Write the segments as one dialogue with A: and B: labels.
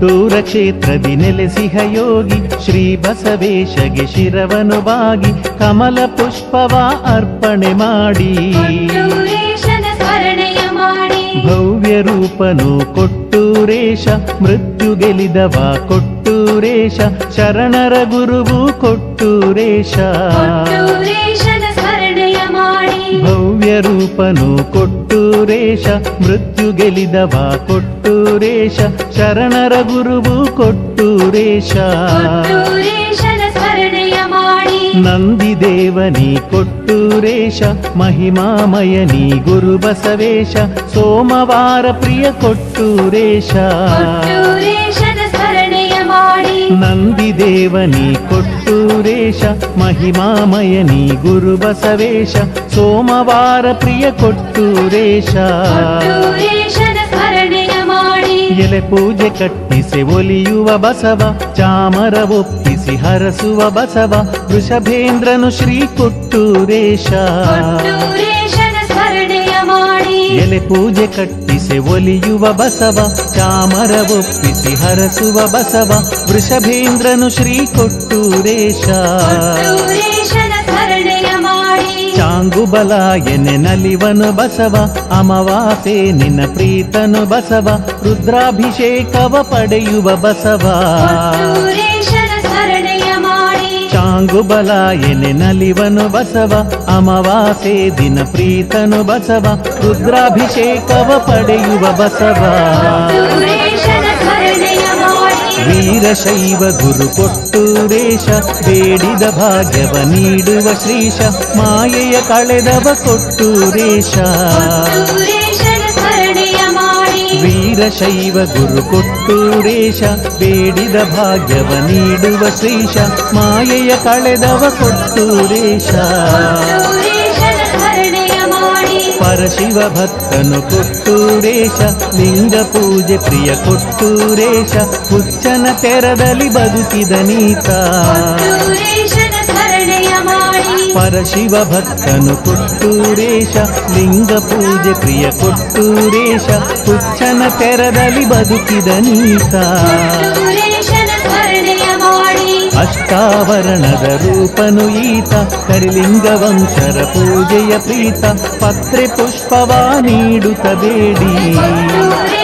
A: ಕೊಟ್ಟೂರ ಕ್ಷೇತ್ರದಿ ನೆಲೆಸಿಹ ಯೋಗಿ ಶ್ರೀ ಬಸವೇಶಗೆ ಶಿರವನು ಬಾಗಿ ಕಮಲ ಪುಷ್ಪವ ಅರ್ಪಣೆ ಮಾಡಿ. ಭವ್ಯ ರೂಪನು ಕೊಟ್ಟೂರೇಶ ಮೃತ್ಯು ಗೆಲಿದವ ಕೊಟ್ಟೂರೇಶ ಶರಣರ ಗುರುವು ಕೊಟ್ಟೂರೇಶ ಭವ್ಯ ರೂಪನು ಕೊಟ್ಟೂರೇಶ ಮೃತ್ಯು ಗೆಲಿದವ ಕೊಟ್ಟೂರೇಶ ಶರಣರ ಗುರುವು
B: ಮಾಡಿ.
A: ನಂದಿದೇವನಿ ಕೊಟ್ಟೂರೇಶ ಮಹಿಮಾಮಯನಿ ಗುರು ಬಸವೇಶ ಸೋಮವಾರ ಪ್ರಿಯ ಕೊಟ್ಟೂರೇಶ
B: ನಂದಿ ಮಾಡಿ
A: ನಂದಿದೇವನಿ ಕೊಟ್ಟೂರೇಶ ಮಹಿಮಾಮಯನಿ ಗುರು ಬಸವೇಶ ಸೋಮವಾರ ಪ್ರಿಯ
B: ಮಾಡಿ.
A: ಎಲೆ ಪೂಜೆ ಕಟ್ಟಿಸಿ ಒಲಿಯುವ ಬಸವ ಚಾಮರ ಒಪ್ಪಿಸಿ ಹರಸುವ ಬಸವ ವೃಷಭೇಂದ್ರನು ಶ್ರೀ
B: ಮಾಡಿ.
A: ಎಲೆ ಪೂಜೆ ಕಟ್ಟಿಸಿ ಒಲಿಯುವ ಬಸವ ಚಾಮರ ಒಪ್ಪಿಸಿ ಹರಸುವ ಬಸವ ವೃಷಭೇಂದ್ರನು ಶ್ರೀ ಕೊಟ್ಟೂರೇಶ.
B: ಮಾಡಿ.
A: ಚಾಂಗುಬಲ ಎನೆ ನಲಿವನು ಬಸವ ಅಮವಾಸೆ ನಿನ್ನ ಪ್ರೀತನು ಬಸವ ರುದ್ರಾಭಿಷೇಕವ ಪಡೆಯುವ ಬಸವ.
B: ಮಾಡಿ
A: ಎನೆ ನಲಿವನು ಬಸವ ಅಮವಾಸೆ ದಿನ ಪ್ರೀತನು ಬಸವ ರುದ್ರಾಭಿಷೇಕವ ಪಡೆಯುವ ಬಸವ. ವೀರಶೈವ ಗುರು ಕೊಟ್ಟೂರೇಶ ಬೇಡಿದ ಭಾಗ್ಯವ ನೀಡುವ ಶ್ರೀಶ ಮಾಯೆಯ ಕಳೆದವ
B: ಸ್ಮರಣೆಯ ಮಾಡಿ
A: ವೀರಶೈವ ಗುರು ಕೊಟ್ಟೂರೇಶ ಬೇಡಿದ ಭಾಗ್ಯವ ನೀಡುವ ಶ್ರೀಶ ಮಾಯೆಯ ಕಳೆದವ ಕೊಟ್ಟೂರೇಶ ಪರಶಿವ ಭಕ್ತನು ಕೊಟ್ಟೂರೇಶ ಲಿಂಗ ಪೂಜೆ ಪ್ರಿಯ ಕೊಟ್ಟೂರೇಶ ಹುಚ್ಚನ ತೆರದಲ್ಲಿ ಬದುಕಿದ ನೀತ.
B: ಮಾಡಿ
A: ಪರಶಿವ ಭಕ್ತನು ಕೊಟ್ಟೂರೇಶ ಲಿಂಗ ಪೂಜೆ ಪ್ರಿಯ ಕೊಟ್ಟೂರೇಶ ಹುಚ್ಚನ ತೆರದಲ್ಲಿ ಬದುಕಿದ ನೀತ
B: ಕೊಟ್ಟೂರೇಶನ ಸ್ಮರಣೆಯ ಮಾಡಿ
A: ಅಷ್ಟಾವರಣದ ರೂಪನು ಈತ ಕರಿಲಿಂಗ ವಂಶರ ಪೂಜೆಯ ಪ್ರೀತ ಪತ್ರೆ ಪುಷ್ಪವ ನೀಡುತ್ತ ಬೇಡಿ
B: ಕೊಟ್ಟೂರೇಶನ ಸ್ಮರಣೆಯ ಮಾಡಿ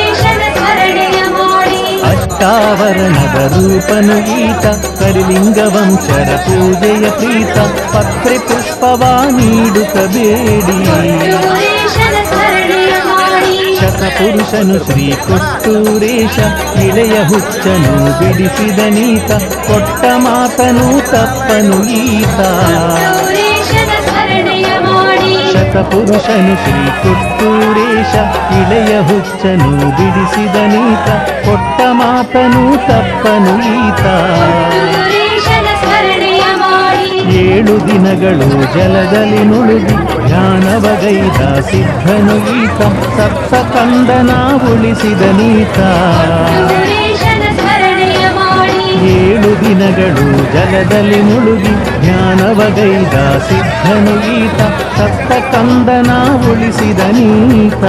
A: ಅಷ್ಟಾವರಣದ ರೂಪನು ಈತ ಕರಿಲಿಂಗ ವಂಶರ ಪೂಜೆಯ ಪ್ರೀತ ಪತ್ರೆ ಪುಷ್ಪವ ನೀಡುತ್ತ ಬೇಡಿ
B: ಕೊಟ್ಟೂರೇಶನ ಸ್ಮರಣೆಯ ಮಾಡಿ
A: ಶತಪುರುಷನು ಶ್ರೀ ಕೊಟ್ಟೂರೇಶ ಇಳೆಯ ಹುಚ್ಚನು ಬಿಡಿಸಿದ ನೀತ ಕೊಟ್ಟ ಮಾತನು ತಪ್ಪನು ಈತ
B: ಕೊಟ್ಟೂರೇಶನ ಸ್ಮರಣೆಯ ಮಾಡಿ
A: ಶತಪುರುಷನು ಶ್ರೀ ಕೊಟ್ಟೂರೇಶ ಇಳೆಯ ಹುಚ್ಚನು ಬಿಡಿಸಿದ ನೀತ ಕೊಟ್ಟ ಮಾತನು ತಪ್ಪನು ಈತ. ಏಳು ದಿನಗಳು ಜಲದಲ್ಲಿ ನುಳುಗಿ ಧ್ಯಾನವಗೈದ ಸಿದ್ಧನು ಈತ ಸಪ್ತ ಕಂದನ ಉಳಿಸಿದ ನೀತ. ಏಳು ದಿನಗಳು ಜಲದಲ್ಲಿ ಮುಳುಗಿ ಜ್ಞಾನವಗೈದ ಸಿದ್ಧನು ಈತ ಸಪ್ತ ಕಂದನ ಉಳಿಸಿದ ನೀತ.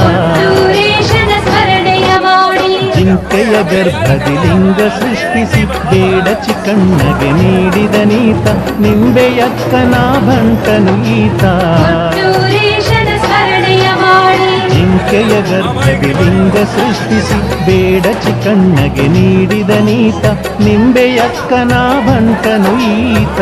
B: ಚಿಂತೆಯ
A: ಜಿಂಕೆಯ ಗರ್ಭದಿ ಲಿಂಗ ಸೃಷ್ಟಿಸಿ ಬೇಡ ಚಿಕ್ಕಣ್ಣಗೆ ನೀಡಿದ ನೀತ ನಿಂಬೆಯಕ್ಕನ ಭಂಟನು ಈತ. ಜಿಂಕೆಯ ಗರ್ಭದಿ ಸೃಷ್ಟಿಸಿ ಬೇಡ ಚಿಕ್ಕಣ್ಣಗೆ ನೀಡಿದ ನೀತ ನಿಂಬೆಯಕ್ಕನ ಬಂಟನು ಈತ.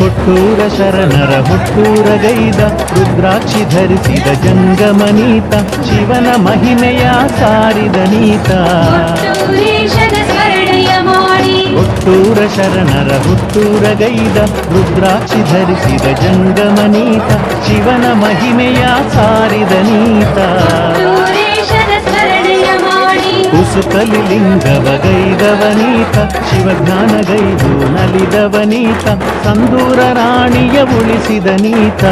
A: ಹುಟ್ಟೂರ ಶರಣರ ಹುಟ್ಟೂರ ಗೈದ ರುದ್ರಾಕ್ಷಿ ಧರಿಸಿದ ಜಂಗಮನೀತ ಶಿವನ ಮಹಿಮೆಯ ಸಾರಿದ ನೀತ. ಹುಟ್ಟೂರ ಶರಣರ ಹುತ್ತೂರ ಗೈದ ರುದ್ರಾಕ್ಷಿ ಧರಿಸಿದ ಜಂಗಮನೀತ ಶಿವನ ಮಹಿಮೆಯ ಸಾರಿದ ನೀತ.
B: ಉಸುಕಲಿ ಲಿಂಗವ ಗೈದವನೀತ
A: ಶಿವಜ್ಞಾನ ಲಿಂಗವಗೈದವನೀತ ಶಿವಜ್ಞಾನಗೈದು ನಲಿದವನೀತ ಸಂದೂರ ರಾಣಿಯ ಉಳಿಸಿದ ನೀತ.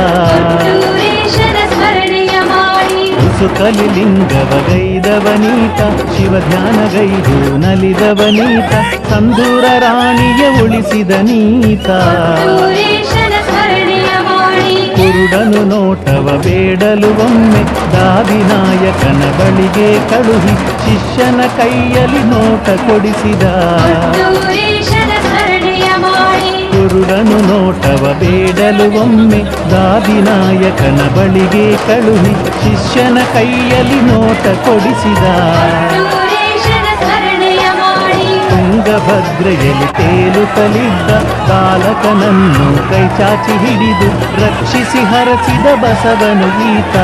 B: ಮಾಡಿ
A: ಶಿವ ಲಿಂಗವಗೈದವನೀತ ನಲಿದವ ನಲಿದವನೀತ ತಂದೂರ ರಾಣಿಯ ಉಳಿಸಿದ ನೀತ. ಕುರುಡನು ನೋಟವ ಬೇಡಲು ಒಮ್ಮೆ ದಾದಿನಾಯಕನ ಬಳಿಗೆ ಕಳುಹಿ ಶಿಷ್ಯನ ಕೈಯಲ್ಲಿ ನೋಟ ಕೊಡಿಸಿದ. ಕುರುಡನು ನೋಟವ ಬೇಡಲು ಒಮ್ಮೆ ದಾದಿನಾಯಕನ ಬಳಿಗೆ ಕಳುಹಿ ಶಿಷ್ಯನ ಕೈಯಲ್ಲಿ ನೋಟ ಕೊಡಿಸಿದ. ತುಂಗಭದ್ರೆಯಲ್ಲಿ ತೇಲುತ್ತಲಿದ್ದ ಬಾಲಕನನ್ನು ಕೈ ಚಾಚಿ ಹಿಡಿದು ರಕ್ಷಿಸಿ ಹರಸಿದ ಬಸವನು
B: ಮಾಡಿ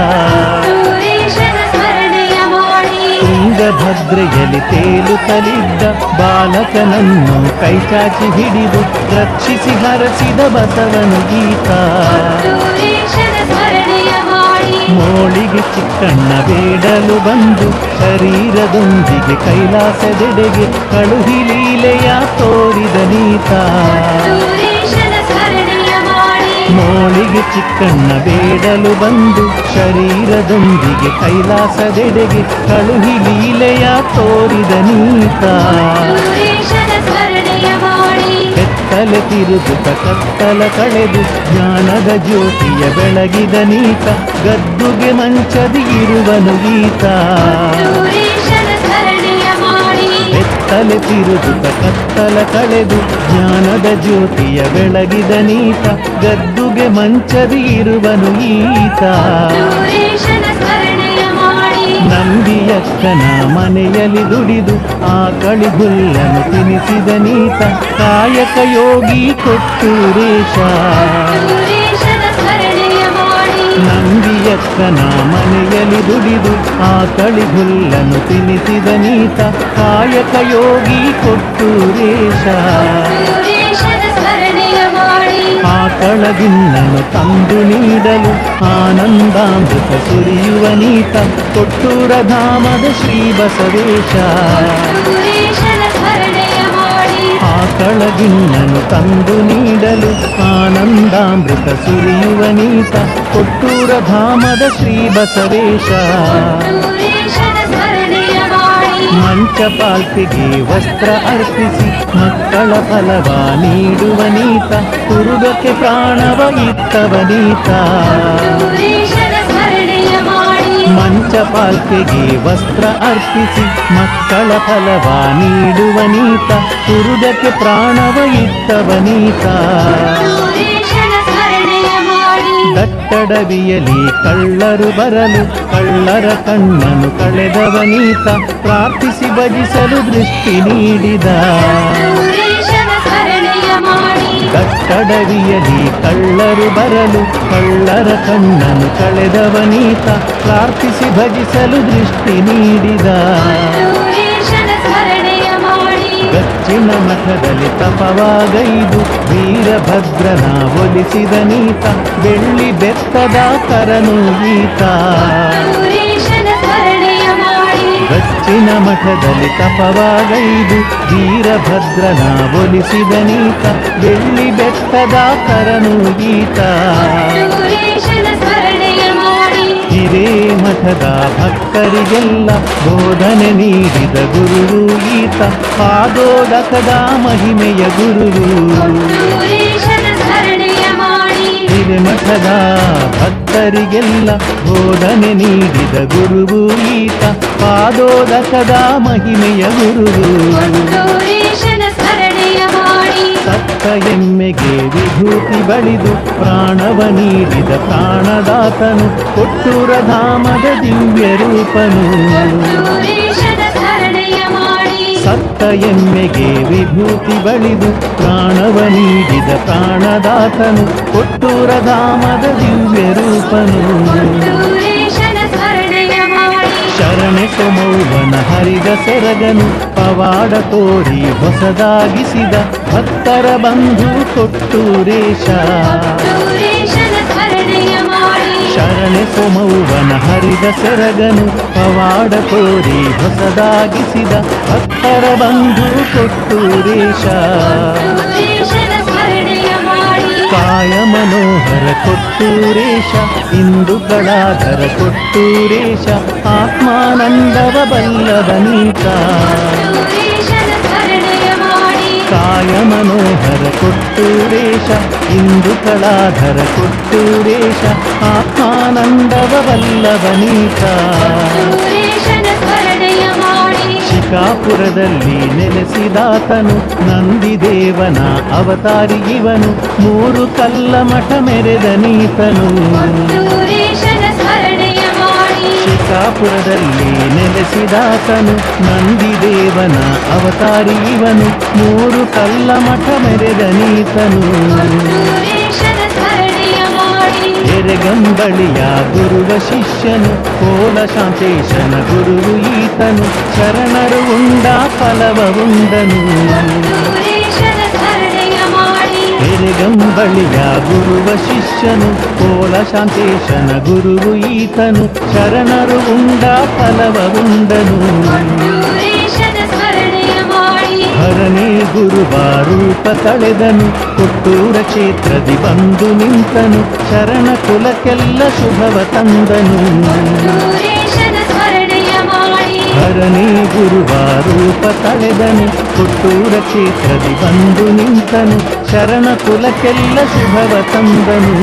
A: ತುಂಗಭದ್ರೆಯಲ್ಲಿ ತೇಲುತ್ತಲಿದ್ದ ಬಾಲಕನನ್ನು ಕೈ ಚಾಚಿ ಹಿಡಿದು ರಕ್ಷಿಸಿ ಹರಸಿದ ಬಸವನು
B: ಗೀತ.
A: ಮೋಳಿಗೆ ಚಿಕ್ಕಣ್ಣ ಬೇಡಲು ಬಂದು ಶರೀರದೊಂದಿಗೆ ಕೈಲಾಸದೆಡೆಗೆ ಕಳುಹಿ ಲೀಲೆಯ ತೋರಿದ ನೀತ. ಮೋಳಿಗೆ ಚಿಕ್ಕಣ್ಣ ಬೇಡಲು ಬಂದು ಶರೀರದೊಂದಿಗೆ ಕೈಲಾಸದೆಡೆಗೆ ಕಳುಹಿ ಲೀಲೆಯ ತೋರಿದ ನೀತ. ಕತ್ತಲೆ ತಿರುಗುತ್ತ ಕತ್ತಲ ಕಳೆದು ಜ್ಞಾನದ ಜ್ಯೋತಿಯ ಬೆಳಗಿದ ನೀತ ಗದ್ದುಗೆ ಮಂಚದಿ ಇರುವನು ಗೀತ. ಬೆತ್ತಲೆ ತಿರುಗುತ್ತ ಕತ್ತಲ ಕಳೆದು ಜ್ಞಾನದ ಜ್ಯೋತಿಯ ಬೆಳಗಿದ ನೀತ ಗದ್ದುಗೆ ಮಂಚದಿ ಇರುವನು ಈತ. ನಂದಿಯಕ್ಕನ ಮನೆಯಲ್ಲಿ ದುಡಿದು ಆ ಕಳಿಗುಲ್ಲನು ತಿನಿಸಿದ ನೀತ ಕಾಯಕ ಯೋಗಿ ಕೊಟ್ಟೂರೇಶ
B: ಕೊಟ್ಟೂರೇಶನ ಸ್ಮರಣೆಯ ಮಾಡಿ
A: ನಂದಿಯಕ್ಕನ ಮನೆಯಲ್ಲಿ ದುಡಿದು ಆ ಕಳಿಗುಲ್ಲನು ತಿನಿಸಿದ ನೀತ ಕಾಯಕ ಯೋಗಿ ಕೊಟ್ಟೂರೇಶ
B: ಕೊಟ್ಟೂರೇಶನ ಸ್ಮರಣೆಯ ಮಾಡಿ
A: ಆಕಳಗಿನ್ನನು ತಂದು ನೀಡಲು ಆನಂದಾಮೃತ ಸುರಿಯುವ ನೀತ ಕೊಟ್ಟೂರ ಧಾಮದ ಶ್ರೀ ಬಸವೇಶ
B: ಕೊಟ್ಟೂರೇಶನ ಸ್ಮರಣೆಯ ಮಾಡಿ
A: ಆಕಳಗಿನ್ನನು ತಂದು ನೀಡಲು ಆನಂದಾಮೃತ ಸುರಿಯುವ ನೀತ ಕೊಟ್ಟೂರ ಧಾಮದ ಶ್ರೀ ಬಸವೇಶ
B: ಕೊಟ್ಟೂರೇಶನ ಸ್ಮರಣೆಯ ಮಾಡಿ
A: ಮಂಚಪಾಲ್ಕಿಗೆ ವಸ್ತ್ರ ಅರ್ಪಿಸಿ ಮಕ್ಕಳ ಫಲವ ನೀಡುವ ನೀತ ಕುರುಗಕ್ಕೆ ಪ್ರಾಣವ ಇತ್ತವ ನೀತ
B: ಕೊಟ್ಟೂರೇಶನ ಸ್ಮರಣೆಯ ಮಾಡಿ
A: ಮಂಚಪಾಲ್ಕಿಗೆ ವಸ್ತ್ರ ಅರ್ಪಿಸಿ, ಮಕ್ಕಳ ಫಲವ ನೀಡುವ ನೀತ ಕುರುದಕ್ಕೆ ಪ್ರಾಣವ ಇತ್ತವ ನೀತ. ದಟ್ಟಡವಿಯಲಿ ಕಳ್ಳರು ಬರಲು, ಕಳ್ಳರ ಕಣ್ಣನು ಕಳೆದವ ನೀತ, ಪ್ರಾರ್ಥಿಸಿ ಭಜಿಸಲು ದೃಷ್ಟಿ ನೀಡಿದ. ದಟ್ಟಡವಿಯಲಿ ಕಳ್ಳರು ಬರಲು ಕಳ್ಳರ ಕಣ್ಣನು ಕಳೆದವ ನೀತ ಪ್ರಾರ್ಥಿಸಿ ಭಜಿಸಲು ದೃಷ್ಟಿ ನೀಡಿದ. ಗಚ್ಚಿನ ಮಠದಲ್ಲಿ ತಪವಾಗೈದು ವೀರಭದ್ರನ ಒಲಿಸಿದ ನೀತ ಬೆಳ್ಳಿ ಬೆತ್ತದ ಕರನು
B: ಸ್ಮರಣೆಯ ಮಾಡಿ
A: ಗಚ್ಚಿನ ಮಠದಲ್ಲಿ ತಪವಾಗೈದು ವೀರಭದ್ರನ ಒಲಿಸಿದ ನೀತ ಬೆಳ್ಳಿ ಬೆತ್ತದ ಕರನು
B: ಗೀತ ಇದೇ
A: ಹಿರೇ ಮಠದ ಭಕ್ತರಿಗೆಲ್ಲ ಬೋಧನೆ ನೀಡಿದ ಗುರುವು ಗೀತ ಪಾದೋದಕದ ಮಹಿಮೆಯ
B: ಸ್ಮರಣೆಯ ಮಾಡಿ
A: ಮಠದ ಭಕ್ತರಿಗೆಲ್ಲ ಬೋಧನೆ ನೀಡಿದ ಗುರುವು ಈತ. ಪಾದೋದಕದ ಮಹಿಮೆಯ ಗುರುವು. ಸತ್ತ ಎಮ್ಮೆಗೆ ವಿಭೂತಿ ಬಳಿದು ಪ್ರಾಣವ ನೀಡಿದ ಪ್ರಾಣದಾತನು ಕೊಟ್ಟೂರ ಧಾಮದ ದಿವ್ಯ ರೂಪನು. ಎಮ್ಮೆಗೆ ವಿಭೂತಿ ಬಳಿದು ಪ್ರಾಣವ ನೀಡಿದ ಪ್ರಾಣದಾತನು ಕೊಟ್ಟೂರ ಧಾಮದ ದಿವ್ಯ ರೂಪನು. ಶರಣೆ ಸೊಮೌವನ ಹರಿದ ಸೆರಗನು ಪವಾಡ ತೋರಿ ಹೊಸದಾಗಿಸಿದ ಭಕ್ತರ ಬಂಧು ಕೊಟ್ಟೂರೇಶ. ಶರಣೆ ಸೋಮವನ ಹರಿದ ಸೆರಗನು ಪವಾಡ ತೋರಿ ಹೊಸದಾಗಿಸಿದ ಭಕ್ತರ ಬಂಧು ಕೊಟ್ಟೂರೇಶ ಕಾಯ ಮನೋಹರ ಕೊಟ್ಟೂರೇಶ ಇಂದುಗಳಾಧರ ಕೊಟ್ಟೂರೇಶ ಆತ್ಮಾನಂದವ ಬಲ್ಲದ ಕಾಯ ಮನೋಹರ ಕೊಟ್ಟೂರೇಶ ಇಂದುಗಳಾಧರ ಕೊಟ್ಟೂರೇಶ ಆತ್ಮಾನಂದವ ಬಲ್ಲವ ನೀತ
B: ಕೊಟ್ಟೂರೇಶನ ಸ್ಮರಣೆಯ ಮಾಡಿ
A: ಶಿಕಾಪುರದಲ್ಲಿ ನೆಲೆಸಿದಾತನು ನಂದಿದೇವನ ಅವತಾರಿ ಇವನು ಮೂರು ಕಲ್ಲ ಮಠ ಮೆರೆದ ನೀತನು.
B: ಮಾಡಿ
A: ಶಿಕಾಪುರದಲ್ಲಿ ನೆಲೆಸಿದಾತನು ನಂದಿದೇವನ ಅವತಾರಿ ಇವನು ಮೂರು ಕಲ್ಲ ಮಠ ಮೆರೆದ ನೀತನು
B: ಕೊಟ್ಟೂರೇಶನ ಸ್ಮರಣೆಯ ಮಾಡಿ
A: ಎರೆಗಂಬಳಿಯ ಗುರುವ ಶಿಷ್ಯನು ಕೋಲ ಶಾಂತೇಶನ ಗುರುವು ಈತನು ಶರಣರು ಉಂಡ ಫಲವ ಉಂಡನು
B: ಕೊಟ್ಟೂರೇಶನ ಸ್ಮರಣೆಯ ಮಾಡಿ
A: ಎರೆಗಂಬಳಿಯ ಗುರುವ ಶಿಷ್ಯನು ಕೋಲ ಶಾಂತೇಶನ ಗುರುವು ಈತನು ಶರಣರು ಉಂಡ ಫಲವ ಉಂಡನು
B: ಕೊಟ್ಟೂರೇಶನ ಸ್ಮರಣೆಯ ಮಾಡಿ
A: ಹರನೇ ಗುರುವ ರೂಪ ತಳೆದನು ಕೊಟ್ಟೂರ ಕ್ಷೇತ್ರದಿ ಬಂದು ನಿಂತನು ಶರಣ ಕುಲಕ್ಕೆಲ್ಲ ಶುಭವ ತಂದನು
B: ಕೊಟ್ಟೂರೇಶನ ಸ್ಮರಣೆಯ
A: ಹರನೇ ಗುರುವ ರೂಪ ತಳೆದನು. ಹುಟ್ಟೂರ ಕ್ಷೇತ್ರದಿ ಬಂದು ನಿಂತನು. ಶರಣ ಕುಲಕ್ಕೆಲ್ಲ ಶುಭವ ತಂದನು.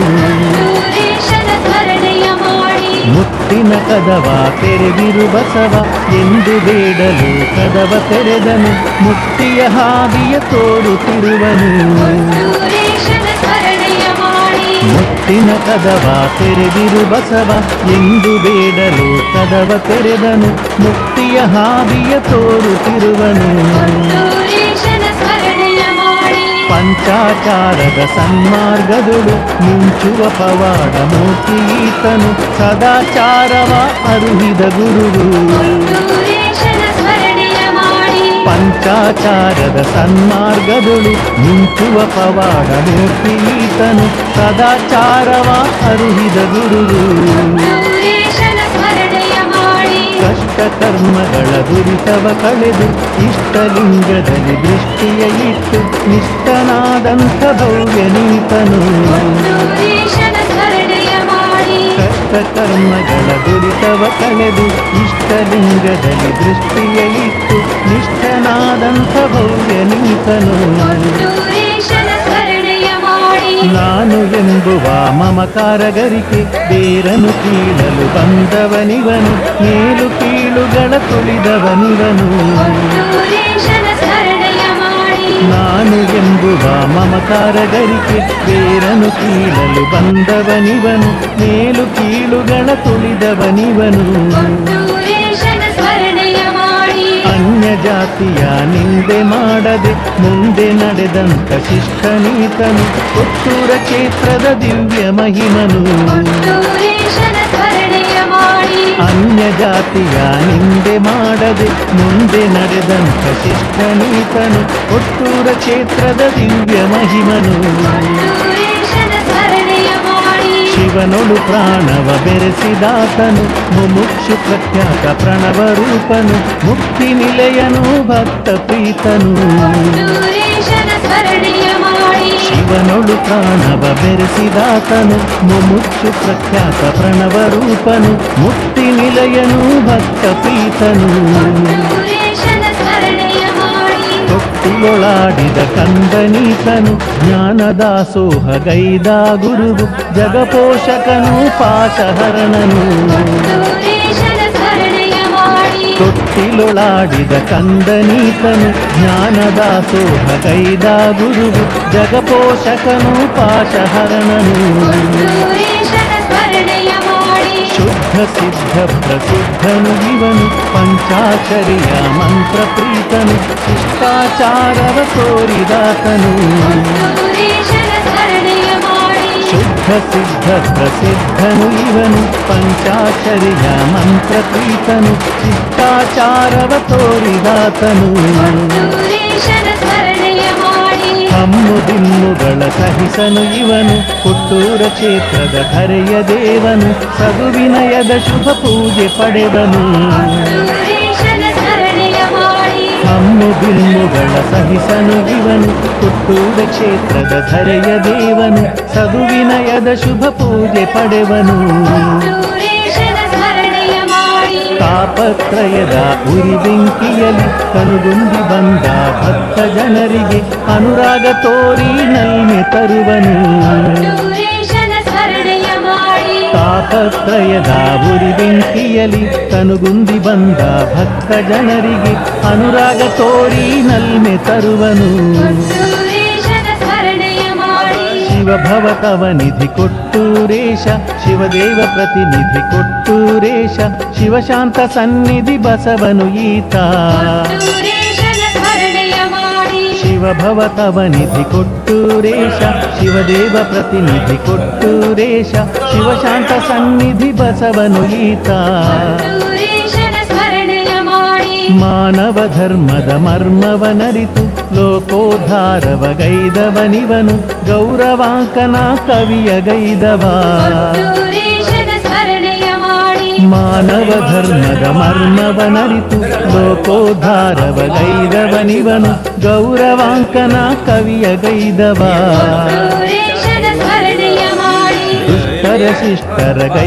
A: ಮುತ್ತಿನ ಕದವ ತೆರೆದಿರು ಬಸವ. ಎಂದು ಬೇಡಲು ಕದವ ತೆರೆದನು. ಮುತ್ತಿಯ ಹಾದಿಯ ತೋರುತ್ತಿರುವನು ಮುತ್ತಿನ ಕದವ ತೆರೆದಿರು ಬಸವ. ಎಂದು ಬೇಡಲು ಕದವ ತೆರೆದನು. ಮುಕ್ತಿಯ ಹಾದಿಯ ತೋರುತ್ತಿರುವನು
B: ಕೊಟ್ಟೂರೇಶನ ಸ್ಮರಣೆಯ ಮಾಡಿ
A: ಪಂಚಾಚಾರದ ಸನ್ಮಾರ್ಗದುಡು ಮಿಂಚುವ ಪವಾಡ ಮೂರ್ತಿ ಈತನು ಸದಾಚಾರವ ಅರುಹಿದ ಗುರುವು
B: ಕೊಟ್ಟೂರೇಶನ ಸ್ಮರಣೆಯ ಮಾಡಿ
A: ಪಂಚಾಚಾರದ ಸನ್ಮಾರ್ಗದುಳು ಮಿಂಚುವ ಪವಾಡ ಮೂರ್ತಿ ಈತನು ಸದಾಚಾರವ ಅರುಹಿದ ಗುರುವು ಕರ್ಮಗಳ ದುರಿತವ ಕಳೆದು ಇಷ್ಟಲಿಂಗದಲ್ಲಿ ದೃಷ್ಟಿಯ ಇಟ್ಟು ನಿಷ್ಠನಾದಂಥ ಭವ್ಯ ನೀತನು
B: ಕೊಟ್ಟೂರೇಶನ ಸ್ಮರಣೆಯ ಮಾಡಿ
A: ಕಷ್ಟ ಕರ್ಮಗಳ ದುರಿತವ ಕಳೆದು ಇಷ್ಟಲಿಂಗದಲ್ಲಿ ದೃಷ್ಟಿಯ ಇಟ್ಟು ನಿಷ್ಠನಾದಂಥ ಭವ್ಯ ನೀತನು
B: ಕೊಟ್ಟೂರೇಶನ ಸ್ಮರಣೆಯ ಮಾಡಿ
A: ನಾನು ಎಂಬುವ ಮಮಕಾರಗರಿಕೆ ಬೇರನು ಕೀಳಲು ಬಂದವನಿವನು ಮೇಲು ಕೀಳುಗಳ ತುಳಿದವನಿವನು ನಾನು ಎಂಬುವ ಮಮಕಾರಗರಿಕೆ ಬೇರನು ಕೀಳಲು ಬಂದವನಿವನು. ಮೇಲು ಕೀಳುಗಳ ತುಳಿದವನಿವನು. ಅನ್ಯ ಜಾತಿಯ ನಿಂದೆ ಮಾಡದೆ ಮುಂದೆ ನಡೆದಂತ ಶಿಷ್ಟನೀತನು. ಪುತ್ತೂರ ಕ್ಷೇತ್ರದ ದಿವ್ಯ ಮಹಿಮನು. ಜಾತಿಯ ನಿಂದೆ ಮಾಡದೆ ಮುಂದೆ ನಡೆದಂತ ಶಿಷ್ಟನೀತನು ಕೊಟ್ಟೂರ ಕ್ಷೇತ್ರದ ದಿವ್ಯ ಮಹಿಮನು
B: ಕೊಟ್ಟೂರೇಶನ ಸ್ಮರಣೆಯ ಮಾಡಿ
A: ಶಿವನೊಳು ಪ್ರಾಣವ ಬೆರೆಸಿದಾತನು ಮುಮುಕ್ಷು ಪ್ರಖ್ಯಾತ ಪ್ರಣವ ರೂಪನು ಮುಕ್ತಿ ನಿಲಯನು ಭಕ್ತ ಪ್ರೀತನು
B: ಕೊಟ್ಟೂರೇಶನ ಸ್ಮರಣೆಯ ಮಾಡಿ
A: ಶಿವನೊಳು ಪ್ರಾಣವ ಬೆರೆಸಿದಾತನು ಮುಮುಕ್ಷು ಪ್ರಖ್ಯಾತ ಪ್ರಣವ ರೂಪನು ಮುಕ್ತಿ ನಿಲಯನು ಭಕ್ತ ಪ್ರೀತನು. ಒಳಾಡಿದ ಕಂದನೀತನು ಜ್ಞಾನದಾಸೋಹ ಗೈದ ಗುರುವು ಜಗಪೋಷಕನು ಪಾಶಹರಣನು ತೊಟ್ಟಿಲೊಳಾಡಿದ ಕಂದನೀತನು ಜ್ಞಾನದಾಸೋಹ ಗೈದ ಗುರುವು ಜಗಪೋಷಕನು ಪಾಶಹರಣನು
B: ಕೊಟ್ಟೂರೇಶನ ಸ್ಮರಣೆಯ ಮಾಡಿ
A: ಶುದ್ಧ ಸಿದ್ಧ ಪ್ರಸಿದ್ಧನು ಇವನು ಪಂಚಾಚರಿಯ ಮಂತ್ರ ಪ್ರೀತನು ಶಿಷ್ಟಾಚಾರವ ತೋರಿದಾತನು
B: ಕೊಟ್ಟೂರೇಶನ ಸ್ಮರಣೆಯ ಮಾಡಿ
A: ಶುದ್ಧ ಸಿದ್ಧ ಪ್ರಸಿದ್ಧನು ಇವನು ಪಂಚಾಚರಿಯ ಮಂತ್ರ ಪ್ರೀತನು ಶಿಷ್ಟಾಚಾರವ ತೋರಿದಾತನು
B: ಕೊಟ್ಟೂರೇಶನ ಸ್ಮರಣೆಯ ಮಾಡಿ
A: ಹಮ್ಮು ದಿಮ್ಮುಗಳ ಸಹಿಸನು ಇವನು ಕೊಟ್ಟೂರ ಕ್ಷೇತ್ರದ ಧರೆಯ ದೇವನು ಸಗುವಿನಯದ ಶುಭ ಪೂಜೆ ಪಡೆದನು
B: ಕೊಟ್ಟೂರೇಶನ ಸ್ಮರಣೆಯ ಮಾಡಿ
A: ಹಮ್ಮು ಬಿಲ್ಲುಗಳ ಸಹಿಸನು ಇವನು ಹುಟ್ಟೂರ ಕ್ಷೇತ್ರದ ಧರೆಯ ದೇವನು ಸದುವಿನಯದ ಶುಭ ಪೂಜೆ ಪಡೆವನು. ತಾಪತ್ರಯದ ಉರಿ ಬೆಂಕಿಯಲ್ಲಿ ಕನುಗುಂದಿ ಬಂದ ಭಕ್ತ ಜನರಿಗೆ ಅನುರಾಗ ತೋರಿ ನೈನೆ ತರುವನು. ತಾಪತ್ರಯದ ಉರಿ ಬೆಂಕಿಯಲಿ ತನುಗುಂದಿ ಬಂದ ಭಕ್ತ ಜನರಿಗೆ ಅನುರಾಗ ತೋರಿ ನಲ್ಮೆ ತರುವನು. ಶಿವಭವ ಕವ ನಿಧಿ ಕೊಟ್ಟೂರೇಶ ಶಿವದೇವ ಪ್ರತಿನಿಧಿ ಕೊಟ್ಟೂರೇಶ ಶಿವಶಾಂತ ಸನ್ನಿಧಿ ಬಸವನು ಈತ.
B: ಮಾಡಿ
A: ಶಿವಭವ ತವ ನಿಧಿ ಕೊಟ್ಟೂರೇಶ ಶಿವದೇವ ಪ್ರತಿನಿಧಿ ಕೊಟ್ಟೂರೇಶ ಶಿವಶಾಂತ ಸನ್ನಿಧಿ ಬಸವನು ಈತ
B: ಕೊಟ್ಟೂರೇಶನ ಸ್ಮರಣೆಯ ಮಾಡಿ
A: ಮಾನವ ಧರ್ಮದ ಮರ್ಮವನರಿತು ಲೋಕೋದ್ಧಾರವ ಗೈದವನಿವನು ಗೌರವಾಂಕನ ಕವಿಯ ಗೈದವ
B: ಕೊಟ್ಟೂರೇಶನ ಸ್ಮರಣೆಯ ಮಾಡಿ
A: ಮಾನವ ಧರ್ಮದ ಮರ್ಮವನರಿತು ಲೋಕೋದ್ಧಾರವ ಗೈದವನಿವನು ಗೌರವಾಂಕನ ಕವಿಯ ಗೈದವ
B: ಕೊಟ್ಟೂರೇಶನ ಸ್ಮರಣೆಯ ಮಾಡಿ
A: ದುಷ್ಟರ ಶಿಷ್ಟರ ಗೈ